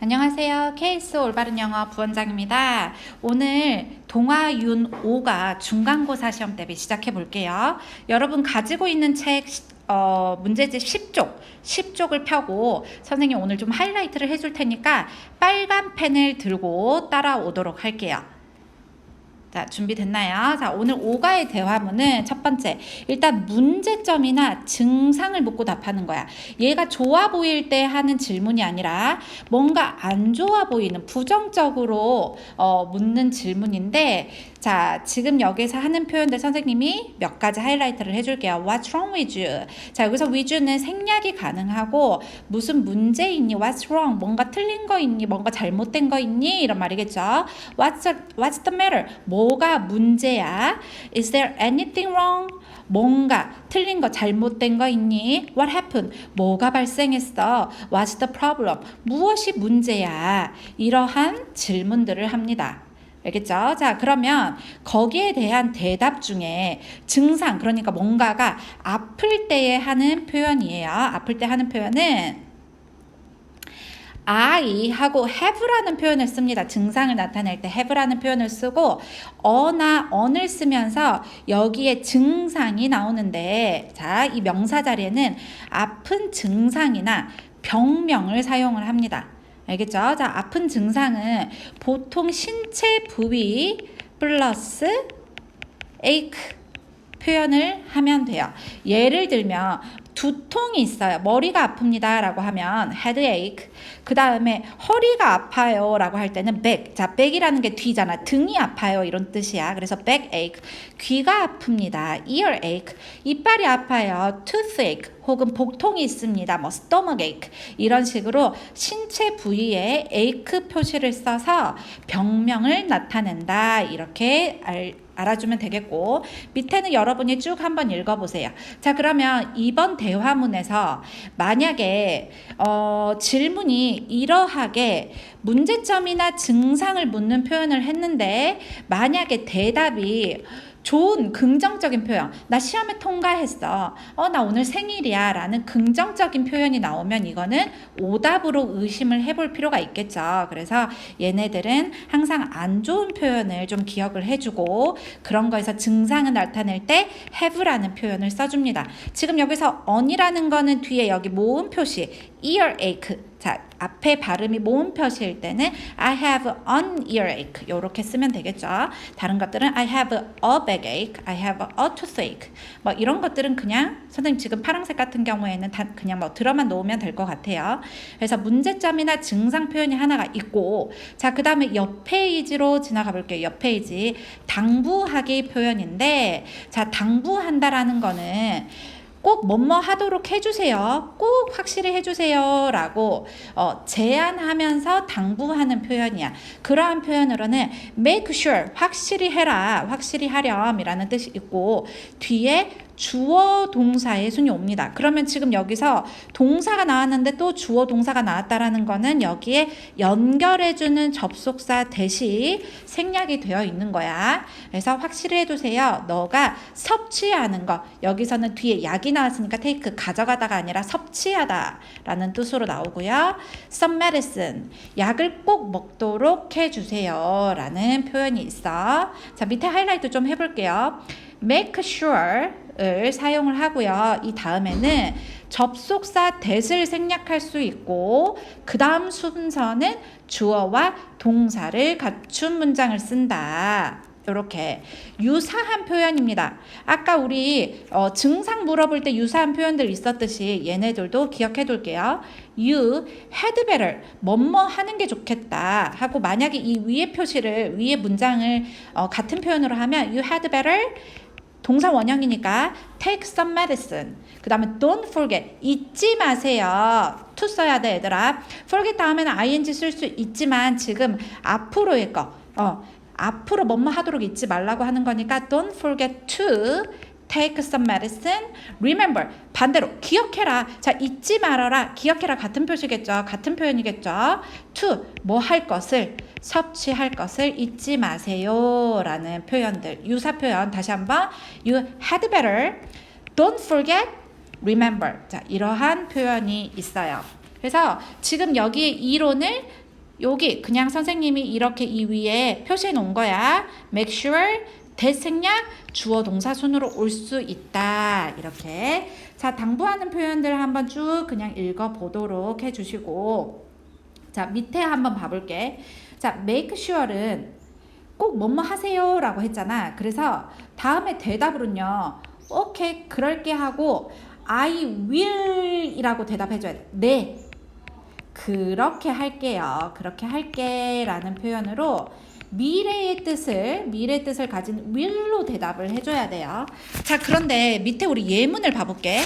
안녕하세요. 케이스 올바른 영어 부원장입니다. 오늘 동아윤 5가 중간고사 시험 대비 시작해 볼게요. 여러분 가지고 있는 책 어, 문제집 10쪽, 10쪽을 펴고 선생님 오늘 좀 하이라이트를 해줄 테니까 빨간 펜을 들고 따라오도록 할게요. 자, 준비됐나요? 자, 오늘 오가의 대화문은 첫 번째. 일단 문제점이나 증상을 묻고 답하는 거야. 얘가 좋아 보일 때 하는 질문이 아니라 뭔가 안 좋아 보이는 부정적으로 어, 묻는 질문인데 자, 지금 여기서 하는 표현들 선생님이 몇 가지 하이라이트를 해줄게요. What's wrong with you? 자, 여기서 with you는 생략이 가능하고 무슨 문제 있니? What's wrong? 뭔가 틀린 거 있니? 뭔가 잘못된 거 있니? 이런 말이겠죠. What's the, what's the matter? 뭐가 문제야? Is there anything wrong? 뭔가 틀린 거 잘못된 거 있니? What happened? 뭐가 발생했어? What's the problem? 무엇이 문제야? 이러한 질문들을 합니다. 알겠죠? 자, 그러면 거기에 대한 대답 중에 증상, 그러니까 뭔가가 아플 때에 하는 표현이에요. 아플 때 하는 표현은 I 하고 have라는 표현을 씁니다. 증상을 나타낼 때 have라는 표현을 쓰고 어나 on을 쓰면서 여기에 증상이 나오는데 자, 이 명사 자리에는 아픈 증상이나 병명을 사용을 합니다. 알겠죠? 자, 아픈 증상은 보통 신체 부위 플러스 ache 표현을 하면 돼요. 예를 들면 두통이 있어요. 머리가 아픕니다. 라고 하면 headache. 그 다음에 허리가 아파요. 라고 할 때는 back. 자, back이라는 게 뒤잖아. 등이 아파요. 이런 뜻이야. 그래서 backache. 귀가 아픕니다. earache. 이빨이 아파요. toothache. 혹은 복통이 있습니다. 뭐 stomachache. 이런 식으로 신체 부위에 ache 표시를 써서 병명을 나타낸다. 이렇게 알 알아주면 되겠고 밑에는 여러분이 쭉 한번 읽어보세요. 자 그러면 이번 대화문에서 만약에 어, 질문이 이러하게 문제점이나 증상을 묻는 표현을 했는데 만약에 대답이 좋은 긍정적인 표현. 나 시험에 통과했어. 어, 나 오늘 생일이야. 라는 긍정적인 표현이 나오면 이거는 오답으로 의심을 해볼 필요가 있겠죠. 그래서 얘네들은 항상 안 좋은 표현을 좀 기억을 해주고 그런 거에서 증상을 나타낼 때 have라는 표현을 써줍니다. 지금 여기서 on이라는 거는 뒤에 여기 모음 표시 earache 자, 앞에 발음이 모음 표시일 때는 I have an earache 이렇게 쓰면 되겠죠. 다른 것들은 I have a backache, I have a toothache 뭐 이런 것들은 그냥 선생님 지금 파란색 같은 경우에는 다 그냥 뭐 들어만 놓으면 될 것 같아요. 그래서 문제점이나 증상 표현이 하나가 있고 자, 그 다음에 옆 페이지로 지나가 볼게요. 옆 페이지 당부하기 표현인데 자, 당부한다라는 거는 꼭 뭐뭐 하도록 해주세요. 꼭 확실히 해주세요. 라고 어, 제안하면서 당부하는 표현이야. 그러한 표현으로는 make sure, 확실히 해라, 확실히 하렴 이라는 뜻이 있고 뒤에 주어 동사의 순이 옵니다. 그러면 지금 여기서 동사가 나왔는데 또 주어 동사가 나왔다라는 거는 여기에 연결해주는 접속사 대시 생략이 되어 있는 거야. 그래서 확실히 해두세요. 너가 섭취하는 거 여기서는 뒤에 약이 나왔으니까 take 가져가다가 아니라 섭취하다라는 뜻으로 나오고요. some medicine 약을 꼭 먹도록 해주세요라는 표현이 있어. 자 밑에 하이라이트 좀 해볼게요. make sure 을 사용을 하고요. 이 다음에는 접속사 that을 생략할 수 있고 그 다음 순서는 주어와 동사를 갖춘 문장을 쓴다. 이렇게 유사한 표현입니다. 아까 우리 어, 증상 물어볼 때 유사한 표현들 있었듯이 얘네들도 기억해 둘게요. You had better 뭐뭐 하는 게 좋겠다 하고 만약에 이 위에 표시를 위에 문장을 어, 같은 표현으로 하면 you had better 동사 원형이니까 take some medicine. 그 다음에 don't forget. 잊지 마세요. to 써야 돼, 얘들아. forget 다음에는 ing 쓸 수 있지만 지금 앞으로의 거. 어, 앞으로 뭐뭐 하도록 잊지 말라고 하는 거니까 don't forget to take some medicine. Remember. 반대로 기억해라. 자, 잊지 말아라. 기억해라. 같은 표시겠죠. 같은 표현이겠죠. to 뭐 할 것을 섭취할 것을 잊지 마세요. 라는 표현들. 유사 표현 다시 한번 you had better don't forget remember. 자, 이러한 표현이 있어요. 그래서 지금 여기 이론을 여기 그냥 선생님이 이렇게 이 위에 표시해 놓은 거야. make sure 대생략 주어 동사 순으로 올 수 있다. 이렇게. 자, 당부하는 표현들 한번 쭉 그냥 읽어 보도록 해 주시고 자, 밑에 한번 봐 볼게. 자, make sure는 꼭 뭐뭐 하세요라고 했잖아. 그래서 다음에 대답으로는요. 오케이, 그럴게 하고 I will이라고 대답해 줘야 돼. 네. 그렇게 할게요. 그렇게 할게라는 표현으로 미래의 뜻을 미래의 뜻을 가진 will로 대답을 해줘야 돼요. 자 그런데 밑에 우리 예문을 봐볼게.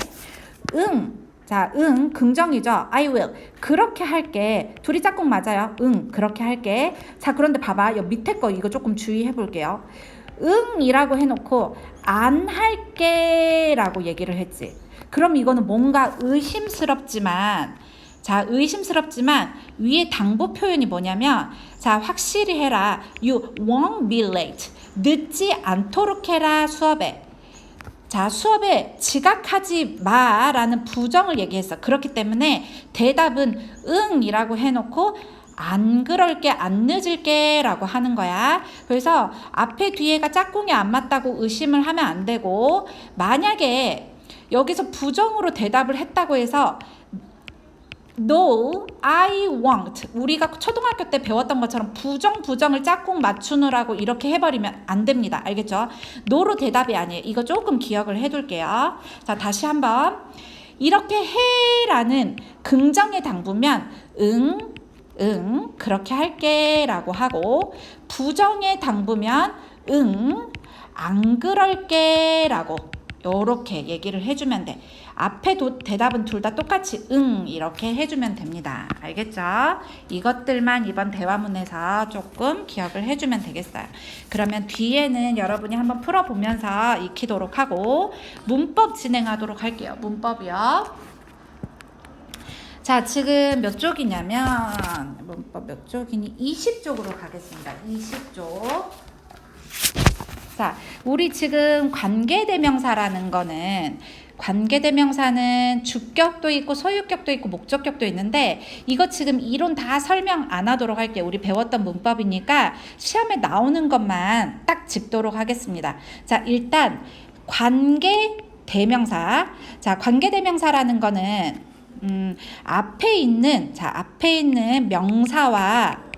응. 자, 응, 긍정이죠. I will. 그렇게 할게. 둘이 짝꿍 맞아요. 응, 그렇게 할게. 자, 그런데 봐봐. 여 밑에 거 이거 조금 주의해 볼게요. 응이라고 해놓고 안 할게라고 얘기를 했지. 그럼 이거는 뭔가 의심스럽지만 자, 의심스럽지만 위에 당부 표현이 뭐냐면 자, 확실히 해라. You won't be late. 늦지 않도록 해라 수업에. 자, 수업에 지각하지 마라는 부정을 얘기했어. 그렇기 때문에 대답은 응이라고 해놓고 안 그럴게, 안 늦을게 라고 하는 거야. 그래서 앞에 뒤에가 짝꿍이 안 맞다고 의심을 하면 안 되고, 만약에 여기서 부정으로 대답을 했다고 해서 No, I won't. 우리가 초등학교 때 배웠던 것처럼 부정 부정을 짝꿍 맞추느라고 이렇게 해버리면 안 됩니다. 알겠죠? no로 대답이 아니에요. 이거 조금 기억을 해둘게요. 자, 다시 한번. 이렇게 해라는 긍정의 당부면 응, 응, 그렇게 할게 라고 하고 부정의 당부면 응, 안 그럴게 라고 요렇게 얘기를 해주면 돼. 앞에 도, 대답은 둘 다 똑같이 응 이렇게 해주면 됩니다. 알겠죠? 이것들만 이번 대화문에서 조금 기억을 해주면 되겠어요. 그러면 뒤에는 여러분이 한번 풀어보면서 익히도록 하고 문법 진행하도록 할게요. 문법이요. 자, 지금 몇 쪽이냐면 문법 몇 쪽이니? 20쪽으로 가겠습니다. 20쪽. 자, 우리 지금 관계대명사라는 거는 관계대명사는 주격도 있고 소유격도 있고 목적격도 있는데 이거 지금 이론 다 설명 안 하도록 할게요. 우리 배웠던 문법이니까 시험에 나오는 것만 딱 짚도록 하겠습니다. 자, 일단 관계 대명사. 자, 관계 대명사라는 거는 음, 앞에 있는 자, 앞에 있는 명사와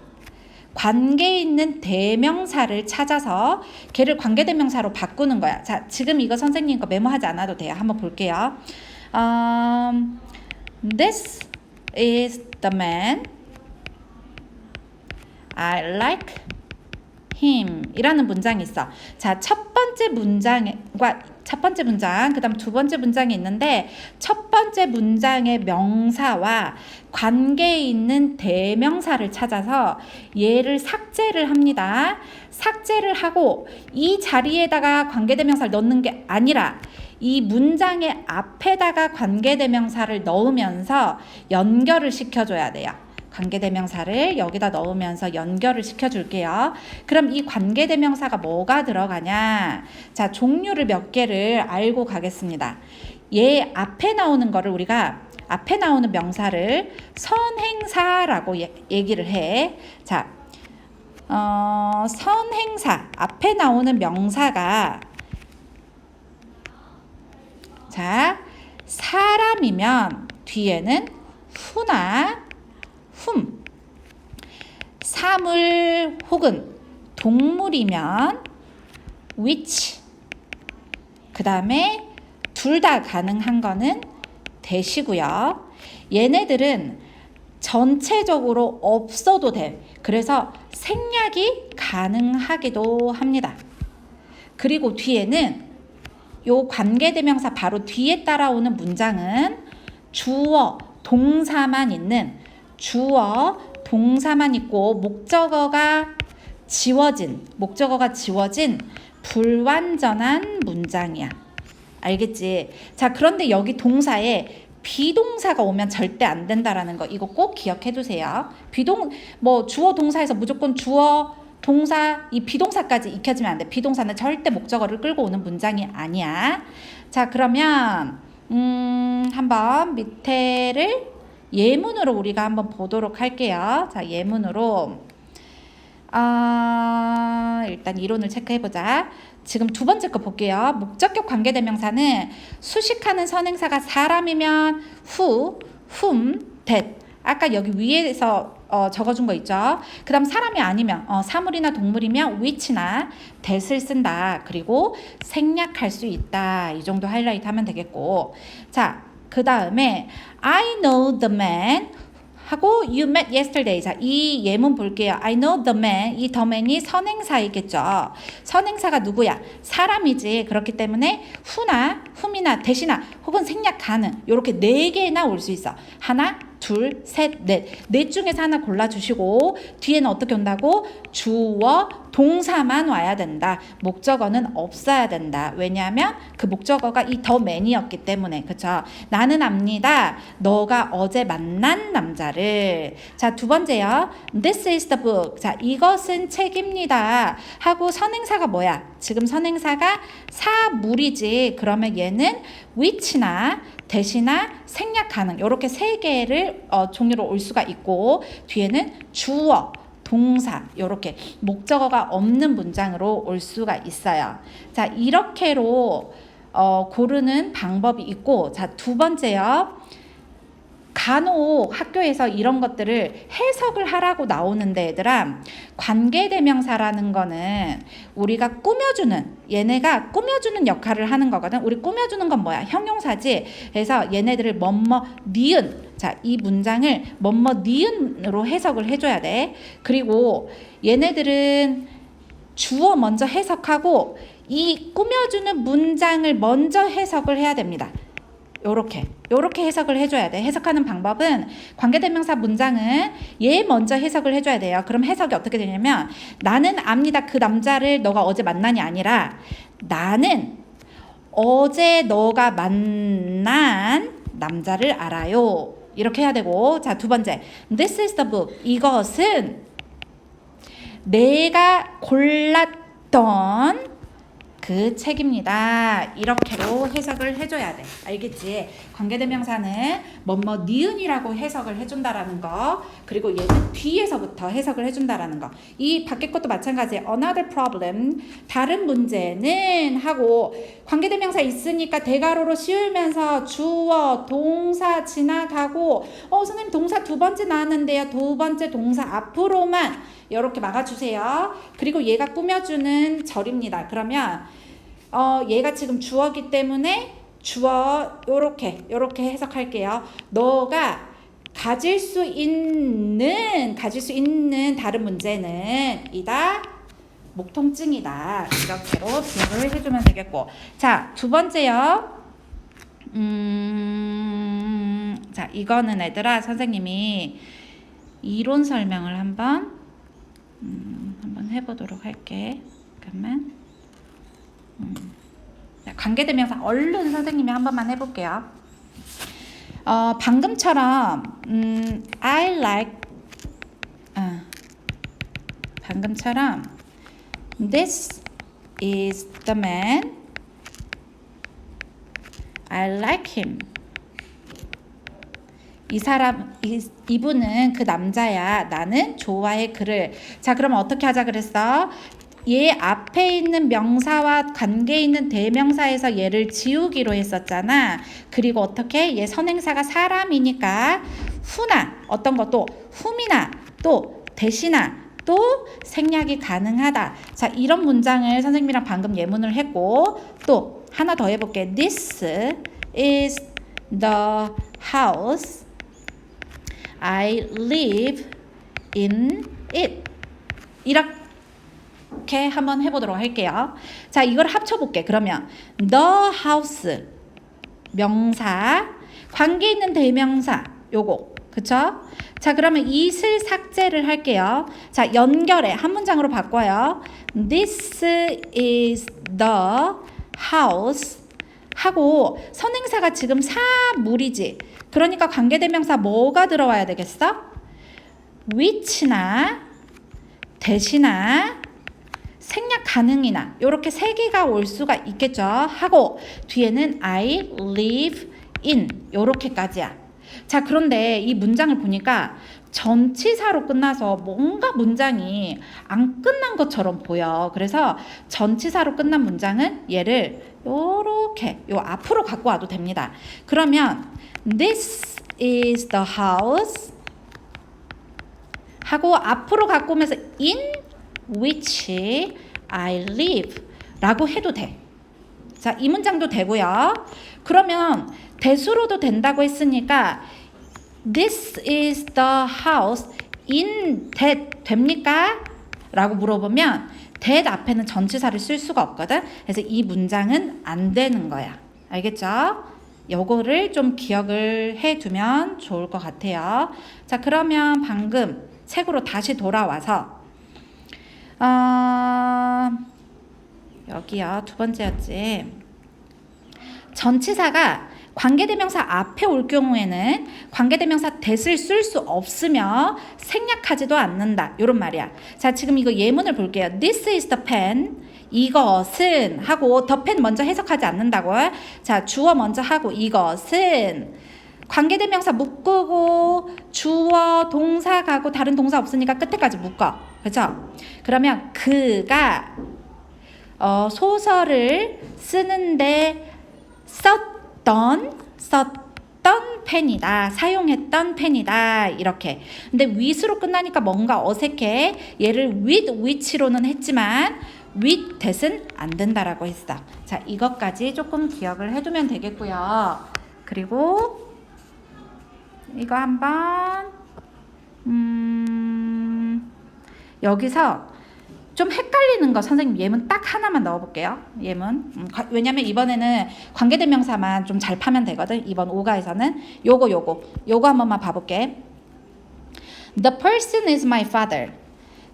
관계 있는 대명사를 찾아서 걔를 관계 대명사로 바꾸는 거야. 자, 지금 이거 선생님 거 메모하지 않아도 돼요. 한번 볼게요. Um, this is the man. I like him 이라는 문장이 있어. 자, 첫 번째 문장과 첫 번째 문장, 그 다음 두 번째 문장이 있는데 첫 번째 문장의 명사와 관계에 있는 대명사를 찾아서 얘를 삭제를 합니다. 삭제를 하고 이 자리에다가 관계대명사를 넣는 게 아니라 이 문장의 앞에다가 관계대명사를 넣으면서 연결을 시켜줘야 돼요. 관계대명사를 여기다 넣으면서 연결을 시켜줄게요. 그럼 이 관계대명사가 뭐가 들어가냐? 자, 종류를 몇 개를 알고 가겠습니다. 얘 앞에 나오는 거를 우리가 앞에 나오는 명사를 선행사라고 얘- 얘기를 해. 자, 어, 선행사 앞에 나오는 명사가 자, 사람이면 뒤에는 후나 훔. 사물 혹은 동물이면 which. 그 다음에 둘 다 가능한 거는 대시고요. 얘네들은 전체적으로 없어도 돼. 그래서 생략이 가능하기도 합니다. 그리고 뒤에는 요 관계대명사 바로 뒤에 따라오는 문장은 주어, 동사만 있는 주어, 동사만 있고 목적어가 지워진, 목적어가 지워진 불완전한 문장이야. 알겠지? 자, 그런데 여기 동사에 비동사가 오면 절대 안 된다라는 거 이거 꼭 기억해 두세요. 비동 뭐 주어 동사에서 무조건 주어 동사 이 비동사까지 익혀지면 안 돼. 비동사는 절대 목적어를 끌고 오는 문장이 아니야. 자, 그러면 음, 한번 밑에를 예문으로 우리가 한번 보도록 할게요. 자, 예문으로 아, 일단 이론을 체크해 보자. 지금 두 번째 거 볼게요. 목적격 관계대명사는 수식하는 선행사가 사람이면 who, whom, that. 아까 여기 위에서 어, 적어준 거 있죠. 그 다음 사람이 아니면 어, 사물이나 동물이면 which나 that을 쓴다. 그리고 생략할 수 있다. 이 정도 하이라이트 하면 되겠고. 자, 그 다음에 I know the man 하고 you met yesterday. 자, 이 예문 볼게요. I know the man. 이 the man이 선행사이겠죠. 선행사가 누구야? 사람이지. 그렇기 때문에 who나 whom이나 that이나 혹은 생략 가능. 요렇게 네 개나 올 수 있어. 하나, 둘, 셋, 넷. 넷 중에서 하나 골라주시고 뒤에는 어떻게 온다고? 주어, 동사만 와야 된다. 목적어는 없어야 된다. 왜냐하면 그 목적어가 이 더 맨이었기 때문에 그쵸? 나는 압니다. 너가 어제 만난 남자를. 자, 두 번째요. This is the book. 자, 이것은 책입니다. 하고 선행사가 뭐야? 지금 선행사가 사물이지. 그러면 얘는 which나 대시나 생략 가능 이렇게 세 개를 어, 종류로 올 수가 있고 뒤에는 주어 동사 이렇게 목적어가 없는 문장으로 올 수가 있어요. 자 이렇게로 어, 고르는 방법이 있고 자두 번째요. 간혹 학교에서 이런 것들을 해석을 하라고 나오는데 얘들아 관계대명사라는 거는 우리가 꾸며주는 얘네가 꾸며주는 역할을 하는 거거든. 우리 꾸며주는 건 뭐야? 형용사지. 그래서 얘네들을 뭐뭐 니은 자 이 문장을 뭐뭐 니은으로 해석을 해줘야 돼. 그리고 얘네들은 주어 먼저 해석하고 이 꾸며주는 문장을 먼저 해석을 해야 됩니다 요렇게 요렇게 해석을 해줘야 돼. 해석하는 방법은 관계대명사 문장은 얘 먼저 해석을 해줘야 돼요. 그럼 해석이 어떻게 되냐면 나는 압니다. 그 남자를 너가 어제 만나니 아니라 나는 어제 너가 만난 남자를 알아요. 이렇게 해야 되고 자 두 번째 This is the book. 이것은 내가 골랐던 그 책입니다. 이렇게로 해석을 해줘야 돼. 알겠지? 관계대명사는 뭐뭐 니은이라고 해석을 해준다라는 거. 그리고 얘는 뒤에서부터 해석을 해준다라는 거. 이 밖에 것도 마찬가지예요. Another problem. 다른 문제는 하고 관계대명사 있으니까 대가로로 씌우면서 주어, 동사 지나가고 어 선생님 동사 두 번째 나왔는데요. 두 번째 동사 앞으로만 이렇게 막아주세요. 그리고 얘가 꾸며주는 절입니다. 그러면 어, 얘가 지금 주어기 때문에 주어 요렇게 요렇게 해석할게요. 너가 가질 수 있는 가질 수 있는 다른 문제는 이다 목통증이다 이렇게로 비교를 해주면 되겠고 자두 번째요. 음, 자 이거는 애들아 선생님이 이론 설명을 한번 음, 한번 해보도록 할게. 잠깐만. 음. 자, 관계대명사 얼른 선생님이 한 번만 해볼게요. 어, 방금처럼 음, I like 아, 방금처럼 This is the man. I like him. 이 사람 이, 이분은 그 남자야. 나는 좋아해 그를. 자, 그러면 어떻게 하자 그랬어? 얘 앞에 있는 명사와 관계 있는 대명사에서 얘를 지우기로 했었잖아. 그리고 어떻게? 얘 선행사가 사람이니까 후나 어떤 것도 훔이나 또 대시나 또 생략이 가능하다. 자, 이런 문장을 선생님이랑 방금 예문을 했고 또 하나 더 해볼게. This is the house I live in it. 이렇게 한번 해보도록 할게요. 자, 이걸 합쳐볼게. 그러면 the house 명사 관계 있는 대명사 요거 그쵸? 자 그러면 이슬 삭제를 할게요. 자 연결해 한 문장으로 바꿔요. This is the house 하고 선행사가 지금 사물이지. 그러니까 관계 대명사 뭐가 들어와야 되겠어? which나 대시나 생략 가능이나 이렇게 세 개가 올 수가 있겠죠. 하고 뒤에는 I live in 이렇게까지야. 자, 그런데 이 문장을 보니까 전치사로 끝나서 뭔가 문장이 안 끝난 것처럼 보여. 그래서 전치사로 끝난 문장은 얘를 요렇게 요 앞으로 갖고 와도 됩니다. 그러면 this is the house 하고 앞으로 갖고 오면서 in which I live 라고 해도 돼. 자, 이 문장도 되고요. 그러면 대수로도 된다고 했으니까 This is the house in that 됩니까? 라고 물어보면 that 앞에는 전치사를 쓸 수가 없거든. 그래서 이 문장은 안 되는 거야. 알겠죠? 요거를 좀 기억을 해 두면 좋을 것 같아요. 자, 그러면 방금 책으로 다시 돌아와서 어, 여기요. 두 번째였지. 전치사가 관계대명사 앞에 올 경우에는 관계대명사 that을 쓸 수 없으며 생략하지도 않는다. 요런 말이야. 자, 지금 이거 예문을 볼게요. This is the pen. 이것은 하고 the pen 먼저 해석하지 않는다고. 자, 주어 먼저 하고 이것은 관계대명사 묶고 주어 동사 가고 다른 동사 없으니까 끝에까지 묶어. 그렇죠? 그러면 그가 어, 소설을 쓰는데 썼던 썼던 펜이다. 사용했던 펜이다. 이렇게. 근데 with로 끝나니까 뭔가 어색해. 얘를 with which로는 했지만 with that은 안 된다라고 했어. 자 이것까지 조금 기억을 해 두면 되겠고요. 그리고 이거 한번 음 여기서 좀 헷갈리는 거 선생님 예문 딱 하나만 넣어볼게요. 예문. 음, 과- 왜냐면 이번에는 관계대명사만 좀 잘 파면 되거든. 이번 5가에서는 요거 요거 요거 한 번만 봐볼게. The person is my father.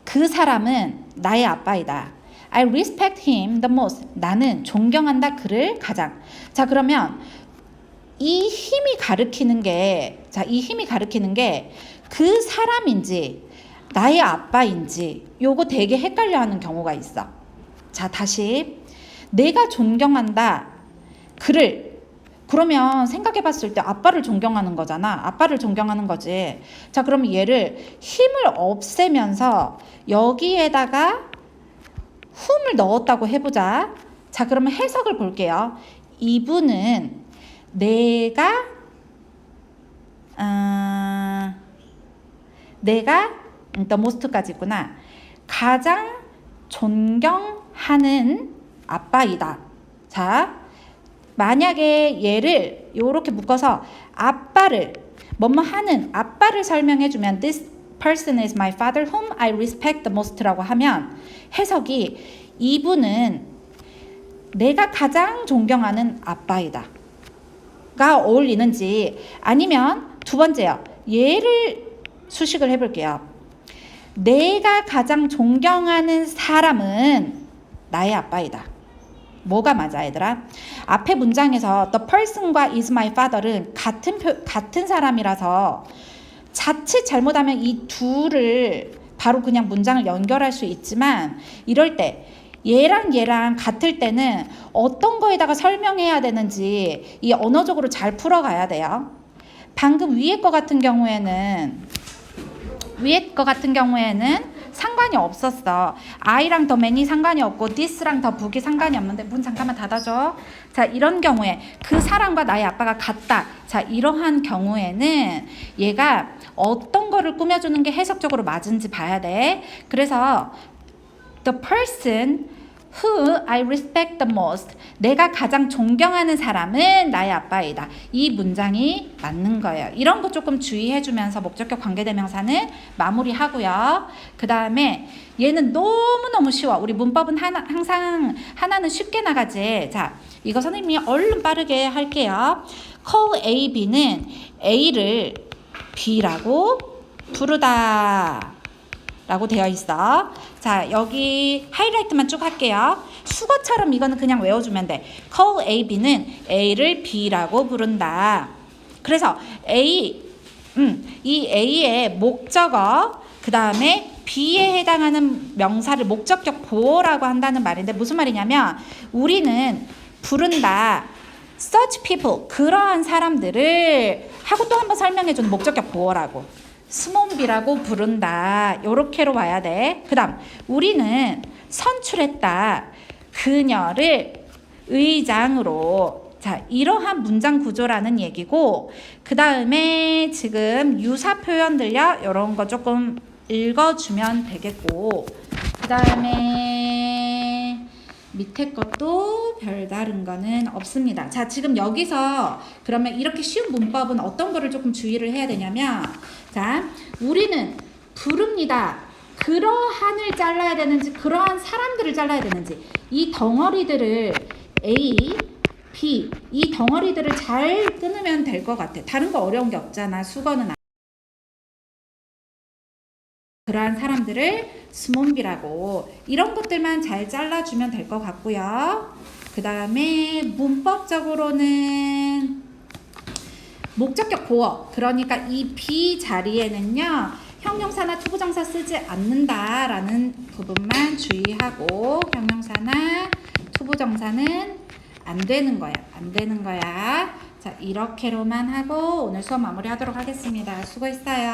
그 사람은 나의 아빠이다. I respect him the most. 나는 존경한다 그를 가장. 자 그러면 이 힘이 가르키는 게, 자, 이 힘이 가르키는 게 그 사람인지 나의 아빠인지 요거 되게 헷갈려 하는 경우가 있어. 자, 다시. 내가 존경한다. 그를. 그러면 생각해 봤을 때 아빠를 존경하는 거잖아. 아빠를 존경하는 거지. 자, 그러면 얘를 힘을 없애면서 여기에다가 훔을 넣었다고 해보자. 자, 그러면 해석을 볼게요. 이분은 내가 아, 내가 음, the most까지 있구나. 가장 존경하는 아빠이다. 자, 만약에 얘를 이렇게 묶어서 아빠를 뭐뭐 하는 아빠를 설명해 주면 this person is my father whom I respect the most라고 하면 해석이 이분은 내가 가장 존경하는 아빠이다. 가 어울리는지 아니면 두 번째요. 얘를 수식을 해볼게요. 내가 가장 존경하는 사람은 나의 아빠이다. 뭐가 맞아, 얘들아? 앞에 문장에서 the person과 is my father은 같은 표, 같은 사람이라서 자칫 잘못하면 이 둘을 바로 그냥 문장을 연결할 수 있지만 이럴 때 얘랑 얘랑 같을 때는 어떤 거에다가 설명해야 되는지 이 언어적으로 잘 풀어가야 돼요. 방금 위에 거 같은 경우에는 위에 거 같은 경우에는 상관이 없었어. I랑 더 맨이 상관이 없고 this랑 더 북이 상관이 없는데 문 잠깐만 닫아줘. 자 이런 경우에 그 사람과 나의 아빠가 같다. 자 이러한 경우에는 얘가 어떤 거를 꾸며주는 게 해석적으로 맞은지 봐야 돼. 그래서 the person who I respect the most. 내가 가장 존경하는 사람은 나의 아빠이다. 이 문장이 맞는 거예요. 이런 거 조금 주의해주면서 목적격 관계대명사는 마무리하고요. 그 다음에 얘는 너무너무 쉬워. 우리 문법은 하나, 항상 하나는 쉽게 나가지. 자, 이거 선생님이 얼른 빠르게 할게요. call A, B는 A를 B라고 부르다. 라고 되어 있어. 자, 여기 하이라이트만 쭉 할게요. 수거처럼 이거는 그냥 외워주면 돼. call A, B는 A를 B라고 부른다. 그래서 A, 음, 이 A의 목적어, 그 다음에 B에 해당하는 명사를 목적격 보어라고 한다는 말인데 무슨 말이냐면 우리는 부른다. such people 그러한 사람들을 하고 또 한번 설명해 주는 목적격 보어라고 스몬비라고 부른다. 요렇게로 와야 돼. 그 다음 우리는 선출했다. 그녀를 의장으로 자, 이러한 문장 구조라는 얘기고 그 다음에 지금 유사 표현들요. 이런 거 조금 읽어주면 되겠고 그 다음에 밑에 것도 별다른 거는 없습니다. 자, 지금 여기서 그러면 이렇게 쉬운 문법은 어떤 거를 조금 주의를 해야 되냐면 자, 우리는 부릅니다. 그러한을 잘라야 되는지 그러한 사람들을 잘라야 되는지 이 덩어리들을 A, B 이 덩어리들을 잘 끊으면 될 것 같아. 다른 거 어려운 게 없잖아. 안- 그러한 사람들을 스몬비라고 이런 것들만 잘 잘라주면 될 것 같고요. 그 다음에 문법적으로는 목적격 보어. 그러니까 이 B 자리에는요 형용사나 투부정사 쓰지 않는다라는 부분만 주의하고 형용사나 투부정사는 안 되는 거야. 안 되는 거야. 자 이렇게로만 하고 오늘 수업 마무리하도록 하겠습니다. 수고했어요.